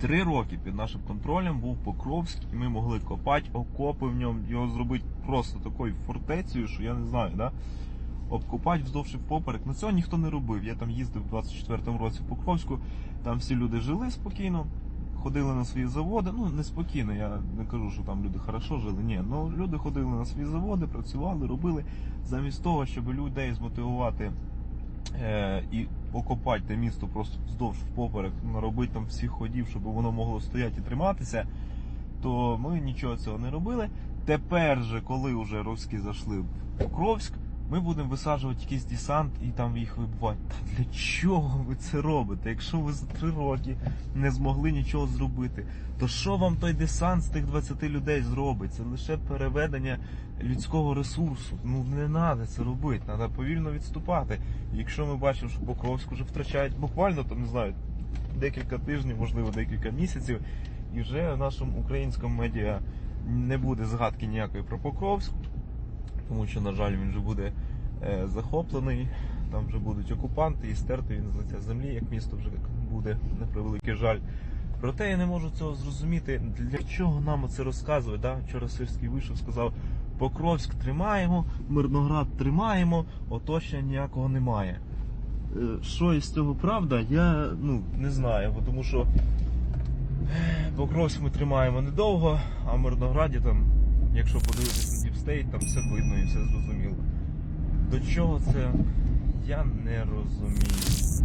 Три роки під нашим контролем був Покровськ, і ми могли копати окопи в ньому, його зробити просто такою фортецею, що я не знаю, да? обкопати вздовж і впоперек. Ну цього ніхто не робив. Я там їздив в 24-му році в Покровську, там всі люди жили спокійно, ходили на свої заводи. Ну, не спокійно, я не кажу, що там люди хорошо жили. Ні, ну люди ходили на свої заводи, працювали, робили замість того, щоб людей змотивувати і окопати те місто просто вздовж впоперек, наробити там всіх ходів, щоб воно могло стояти і триматися, то ми нічого цього не робили. Тепер же, коли вже руські зайшли в Покровськ, ми будемо висаджувати якийсь десант і там їх вибивати. Та для чого ви це робите? Якщо ви за три роки не змогли нічого зробити, то що вам той десант з тих 20 людей зробить? Це лише переведення людського ресурсу. Ну не треба це робити, треба повільно відступати. Якщо ми бачимо, що Покровськ вже втрачають буквально там, не знаю, декілька тижнів, можливо, декілька місяців, і вже в нашому українському медіа не буде згадки ніякої про Покровськ, тому що, на жаль, він вже буде е, захоплений, там вже будуть окупанти і стерти він з лиця землі, як місто вже буде, на превеликий жаль. Проте я не можу цього зрозуміти, для чого нам це розказують. Да? Вчора Сирський вийшов, сказав, Покровськ тримаємо, Мирноград тримаємо, оточення ніякого немає. Е, Що із цього правда, я ну, не знаю, тому що е, Покровськ ми тримаємо недовго, а в Мирнограді там, якщо подивитися на Діпстейт, там все видно і все зрозуміло. До чого це, я не розумію.